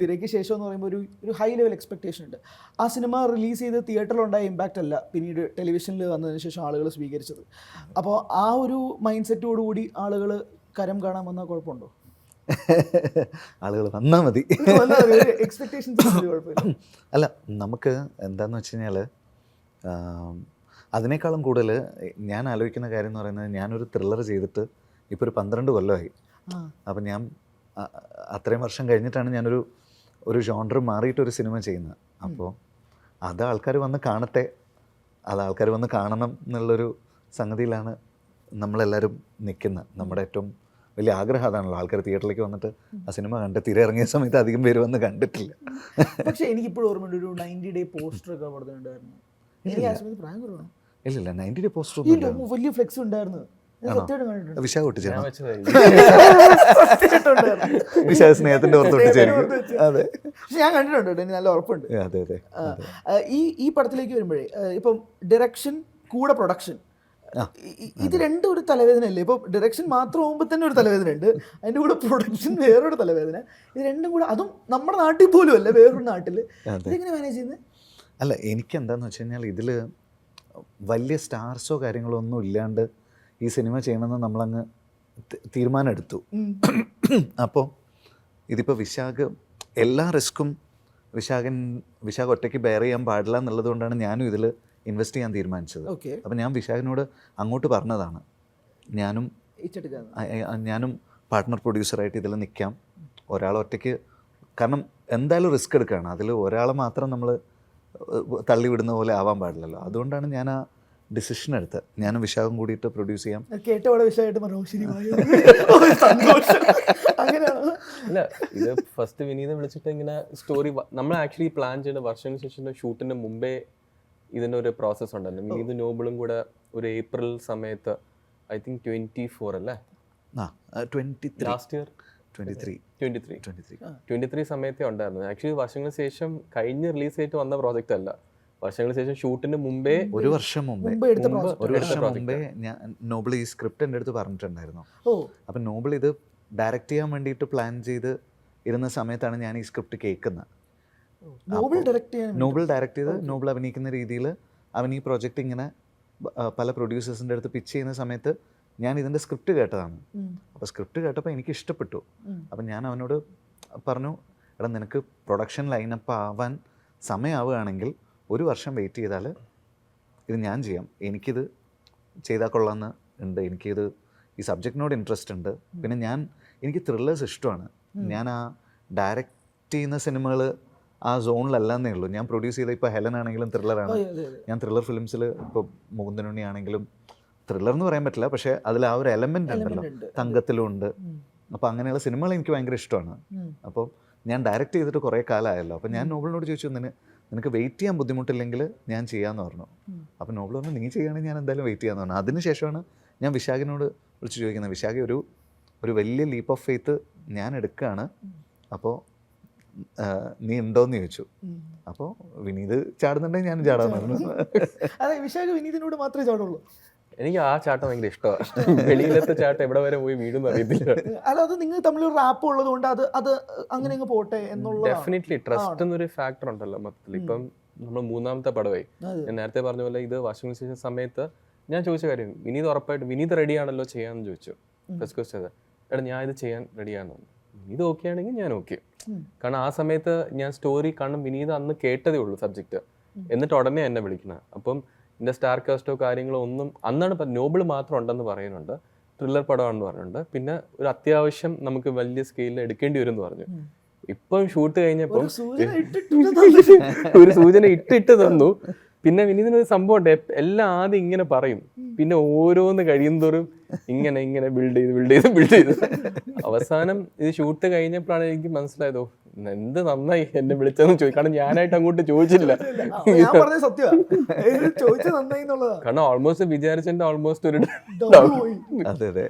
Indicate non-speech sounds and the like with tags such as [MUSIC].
തിരക്ക് ശേഷം എന്ന് പറയുമ്പോൾ ഒരു ഒരു ഹൈ ലെവൽ എക്സ്പെക്ടേഷൻ ഉണ്ട്. ആ സിനിമ റിലീസ് ചെയ്ത് തിയേറ്ററിലുണ്ടായ ഇമ്പാക്റ്റ് അല്ല പിന്നീട് ടെലിവിഷനിൽ വന്നതിന് ശേഷം ആളുകൾ സ്വീകരിച്ചത്. അപ്പോൾ ആ ഒരു മൈൻഡ് സെറ്റോടുകൂടി ആളുകൾ കരം കാണാൻ വന്നാൽ കുഴപ്പമുണ്ടോ? [LAUGHS] ആളുകൾ വന്നാൽ മതി. [LAUGHS] അല്ല നമുക്ക് എന്താന്ന് വെച്ച് കഴിഞ്ഞാൽ അതിനേക്കാളും കൂടുതൽ ഞാൻ ആലോചിക്കുന്ന കാര്യം എന്ന് പറയുന്നത് ഞാനൊരു ത്രില്ലർ ചെയ്തിട്ട് ഇപ്പോൾ ഒരു പന്ത്രണ്ട് കൊല്ലമായി അപ്പം ഞാൻ അത്രയും വർഷം കഴിഞ്ഞിട്ടാണ് ഞാനൊരു ഒരു ജോണ്ടർ മാറിയിട്ടൊരു സിനിമ ചെയ്യുന്നത്. അപ്പോൾ അത് ആൾക്കാർ വന്ന് കാണട്ടെ. അത് ആൾക്കാർ വന്ന് കാണണം എന്നുള്ളൊരു സംഗതിയിലാണ് നമ്മളെല്ലാവരും നിൽക്കുന്നത്. നമ്മുടെ ഏറ്റവും വലിയ ആഗ്രഹം അതാണല്ലോ. ആൾക്കാർ തിയേറ്ററിലേക്ക് വന്നിട്ട് ആ സിനിമ കണ്ട് തിരി ഇറങ്ങിയ സമയത്ത് അധികം പേര് വന്ന് കണ്ടിട്ടില്ല. പക്ഷേ എനിക്കിപ്പോഴും ഓർമ്മയുണ്ട് ഒരു നയന്റി ഡേ പോസ്റ്റർ ഒക്കെ ഇല്ല ഇല്ല ഇല്ലില്ല. നയന്റി ഡേ പോസ്റ്റർ വലിയ ഫ്ലെക്സ് ഉണ്ടായിരുന്നു. സത്യമായിട്ട് ഉണ്ടായിരുന്നു. വിശാഖ സ്നേഹത്തിന്റെ ഓർത്ത് ഓർത്ത് അതെ. പക്ഷെ ഞാൻ കണ്ടിട്ടുണ്ട് എനിക്ക് നല്ല ഉറപ്പുണ്ട്. അതെ അതെ ഈ ഈ പടത്തിലേക്ക് വരുമ്പോഴേ ഇപ്പം ഡയറക്ഷൻ കൂടെ പ്രൊഡക്ഷൻ ഇത് രണ്ടും ഒരു തലവേദന അല്ലേ ഇപ്പം ഡയറക്ഷൻ മാത്രം ആകുമ്പോൾ തന്നെ ഒരു തലവേദന ഉണ്ട് അതിന്റെ കൂടെ പ്രൊഡക്ഷൻ വേറൊരു തലവേദന. ഇത് രണ്ടും കൂടെ അതും നമ്മുടെ നാട്ടിൽ പോലും അല്ല വേറൊരു നാട്ടിൽ. അതെ. ഇതെങ്ങനെ മാനേജ് ചെയ്യുന്നത് അല്ല എനിക്ക് എന്താന്ന് വെച്ച് കഴിഞ്ഞാൽ ഇതിൽ വലിയ സ്റ്റാർസോ കാര്യങ്ങളോ ഒന്നും ഇല്ലാണ്ട് ഈ സിനിമ ചെയ്യണമെന്ന് നമ്മളങ്ങ് തീരുമാനമെടുത്തു. തീരുമാനം [COUGHS] അപ്പോൾ ഇതിപ്പോൾ വിശാഖ് എല്ലാ റിസ്ക്കും വിശാഖൻ വിശാഖ് ഒറ്റയ്ക്ക് ബെയർ ചെയ്യാൻ പാടില്ല എന്നുള്ളത് കൊണ്ടാണ് ഞാനും ഇതിൽ ഇൻവെസ്റ്റ് ചെയ്യാൻ തീരുമാനിച്ചത്. ഓക്കെ അപ്പോൾ ഞാൻ വിശാഖിനോട് അങ്ങോട്ട് പറഞ്ഞതാണ്. ഞാനും ഞാനും പാർട്ട്ണർ പ്രൊഡ്യൂസറായിട്ട് ഇതിൽ നിൽക്കാം ഒരാൾ ഒറ്റയ്ക്ക് കാരണം എന്തായാലും റിസ്ക് എടുക്കുകയാണ്. അതിൽ ഒരാളെ മാത്രം നമ്മൾ തള്ളിവിടുന്ന പോലെ ആവാൻ പാടില്ലല്ലോ. അതുകൊണ്ടാണ് ഞാൻ ആ ഡിസിഷൻ എടുത്ത്. ഞാനും വിശാഖം കൂടിയിട്ട് പ്രൊഡ്യൂസ് ചെയ്യാം. കേട്ട വിശാഖമായിട്ട് വിഷയമായിട്ട് പറഞ്ഞു "ഓ, ശരി [LAUGHS] സന്തോഷം. അങ്ങനെയാണ്. അല്ല ഇത് ഫസ്റ്റ് വിനീതം വിളിച്ചിട്ട് ഇങ്ങനെ സ്റ്റോറി നമ്മൾ ആക്ച്വലി പ്ലാൻ ചെയ്ത വർഷങ്ങൾക്ക് ശേഷം ഷൂട്ടിന് മുമ്പേ ഇതിന്റെ ഒരു പ്രോസസ്സ് ഉണ്ടായിരുന്നു വിനീത് നോബിളും കൂടെ ഒരു ഏപ്രിൽ സമയത്ത് ഐ തിങ്ക് ട്വന്റി ഫോർ അല്ലേ? ആ twenty last year twenty three twenty three twenty three twenty three സമയത്തേ ഉണ്ടായിരുന്നു. ആക്ച്വലി വർഷങ്ങൾക്ക് ശേഷം കഴിഞ്ഞ് റിലീസ് ആയിട്ട് വന്ന പ്രോജക്റ്റ് അല്ല. വർഷങ്ങൾക്ക് ശേഷം ഷൂട്ടിന് മുമ്പേ ഒരു വർഷം മുമ്പേ ഒരു വർഷം. മുമ്പേ ഞാൻ നോബിൾ ഈ സ്ക്രിപ്റ്റ് എന്റെ അടുത്ത് പറഞ്ഞിട്ടുണ്ടായിരുന്നു. ഓ. അപ്പം നോബിൾ ഇത് ഡയറക്റ്റ് ചെയ്യാൻ വേണ്ടിയിട്ട് പ്ലാൻ ചെയ്ത് ഇരുന്ന സമയത്താണ് ഞാൻ ഈ സ്ക്രിപ്റ്റ് കേൾക്കുന്നത്. നോബിൾ ഡയറക്റ്റ് ചെയ്യാൻ നോബിൾ ഡയറക്റ്റ് ചെയ്ത് നോബിൾ അഭിനയിക്കുന്ന രീതിയിൽ അവൻ ഈ പ്രോജക്റ്റ് ഇങ്ങനെ പല പ്രൊഡ്യൂസേഴ്സിന്റെ അടുത്ത് പിച്ച് ചെയ്യുന്ന സമയത്ത് ഞാൻ ഇതിന്റെ സ്ക്രിപ്റ്റ് കേട്ടതാണ്. അപ്പോൾ സ്ക്രിപ്റ്റ് കേട്ടപ്പോൾ എനിക്ക് ഇഷ്ടപ്പെട്ടു. അപ്പം ഞാൻ അവനോട് പറഞ്ഞു എടാ നിനക്ക് പ്രൊഡക്ഷൻ ലൈനപ്പ് ആവാൻ സമയമാവുകയാണെങ്കിൽ ഒരു വർഷം വെയിറ്റ് ചെയ്താൽ ഇത് ഞാൻ ചെയ്യാം. എനിക്കിത് ചെയ്താൽ കൊള്ളാമെന്ന് ഉണ്ട്. എനിക്കിത് ഈ സബ്ജക്റ്റിനോട് ഇൻട്രസ്റ്റ് ഉണ്ട്. പിന്നെ ഞാൻ എനിക്ക് ത്രില്ലേഴ്സ് ഇഷ്ടമാണ്. ഞാൻ ആ ഡയറക്റ്റ് ചെയ്യുന്ന സിനിമകൾ ആ സോണിലല്ലെന്നേ ഉള്ളൂ. ഞാൻ പ്രൊഡ്യൂസ് ചെയ്ത ഇപ്പോൾ ഹെലൻ ആണെങ്കിലും ത്രില്ലറാണ്. ഞാൻ ത്രില്ലർ ഫിലിംസിൽ ഇപ്പോൾ മുകുന്ദനുണ്ണി ആണെങ്കിലും ത്രില്ലർ എന്ന് പറയാൻ പറ്റില്ല. പക്ഷേ അതിൽ ആ ഒരു എലമെന്റ് ഉണ്ടല്ലോ. ഉണ്ട്. തങ്കത്തിലും ഉണ്ട്. അപ്പോൾ അങ്ങനെയുള്ള സിനിമകൾ എനിക്ക് ഭയങ്കര ഇഷ്ടമാണ്. അപ്പോൾ ഞാൻ ഡയറക്റ്റ് ചെയ്തിട്ട് കുറേ കാലമായല്ലോ. അപ്പോൾ ഞാൻ നോബിളിനോട് ചോദിച്ചു നിന നിനക്ക് വെയിറ്റ് ചെയ്യാൻ ബുദ്ധിമുട്ടില്ലെങ്കിൽ ഞാൻ ചെയ്യാമെന്ന് പറഞ്ഞു. അപ്പോൾ നോബിൾ പറഞ്ഞു നീ ചെയ്യുകയാണെങ്കിൽ ഞാൻ എന്തായാലും വെയിറ്റ് ചെയ്യാമെന്ന് പറഞ്ഞു. അതിനുശേഷമാണ് ഞാൻ വിശാഖിനോട് വിളിച്ച് ചോദിക്കുന്നത്. വിശാഖ ഒരു ഒരു വലിയ ലീപ്പ് ഓഫ് ഫെയ്ത്ത് ഞാൻ എടുക്കുകയാണ്. അപ്പോൾ നീ ഉണ്ടോയെന്ന് ചോദിച്ചു? അപ്പോൾ വിനീത് ചാടുന്നുണ്ടെങ്കിൽ ഞാൻ ചാടാൻ പറഞ്ഞു. അതെ വിശാഖ വിനീതിനോട് മാത്രമേ ചാടുള്ളൂ. എനിക്ക് ആ ചാട്ടം ഭയങ്കര ഇഷ്ടമാണ് വെളിയിലത്തെ ചാട്ടം എവിടെ വരെ പോയി വീടും അറിയത്തില്ല. അല്ല അത് നിങ്ങൾ തമ്മിൽ ഒരു റാപ്പ് ഉള്ളത് കൊണ്ട് അത് അത് അങ്ങനെ അങ്ങ് പോട്ടെ എന്നുള്ള ഡെഫിനറ്റ്ലി ട്രസ്റ്റ് എന്നൊരു ഫാക്ടർ ഉണ്ടല്ലോ മൊത്തത്തിൽ. ഇപ്പം നമ്മൾ മൂന്നാമത്തെ പടവായി ഞാൻ നേരത്തെ പറഞ്ഞ പോലെ ഇത് വാഷിംഗ് മെഷീൻ സമയത്ത് ഞാൻ ചോദിച്ച കാര്യം വിനീത് ഉറപ്പായിട്ട് വിനീത് റെഡി ആണല്ലോ ചെയ്യാന്ന് ചോദിച്ചു. ഫസ്റ്റ് ക്വസ്റ്റ് എടാ ഞാൻ ഇത് ചെയ്യാൻ റെഡി പറഞ്ഞു. വിനീത് ഓക്കെ ആണെങ്കിൽ ഞാൻ ഓക്കെ കാരണം ആ സമയത്ത് ഞാൻ സ്റ്റോറി കാണും വിനീത് അന്ന് കേട്ടതേ ഉള്ളൂ സബ്ജക്റ്റ് എന്നിട്ട് ഉടനെ എന്നെ വിളിക്കണം. അപ്പം എന്റെ സ്റ്റാർ കാസ്റ്റോ കാര്യങ്ങളോ ഒന്നും അന്നാണ് നോബിൾ മാത്രം ഉണ്ടെന്ന് പറയുന്നുണ്ട്. ത്രില്ലർ പടമാണെന്ന് പറഞ്ഞിട്ടുണ്ട്. പിന്നെ ഒരു അത്യാവശ്യം നമുക്ക് വലിയ സ്കെയിലിൽ എടുക്കേണ്ടി വരും എന്ന് പറഞ്ഞു. ഇപ്പം ഷൂട്ട് കഴിഞ്ഞപ്പോൾ ഒരു സൂചന ഇട്ടിട്ട് [LAUGHS] ഒരു സൂചന ഇട്ടിട്ട് തന്നു. പിന്നെ വിനീതിനൊരു സംഭവം ഉണ്ട് എല്ലാം ആദ്യം ഇങ്ങനെ പറയും. പിന്നെ ഓരോന്ന് കഴിയുന്തോറും ഇങ്ങനെ ഇങ്ങനെ ബിൽഡ് ചെയ്ത് ബിൽഡ് ചെയ്ത് ബിൽഡ് ചെയ്ത്. [LAUGHS] അവസാനം ഇത് ഷൂട്ട് കഴിഞ്ഞപ്പോഴാണ് എനിക്ക് മനസ്സിലായതോ എന്ത് നന്നായി എന്നെ വിളിച്ചതെന്ന് ചോദിക്കും കാരണം ഞാനായിട്ട് അങ്ങോട്ട് ചോദിച്ചില്ല കാരണം ഓൾമോസ്റ്റ് വിചാരിച്ചതിന്റെ ഓൾമോസ്റ്റ് ഒരു അതെ അതെ.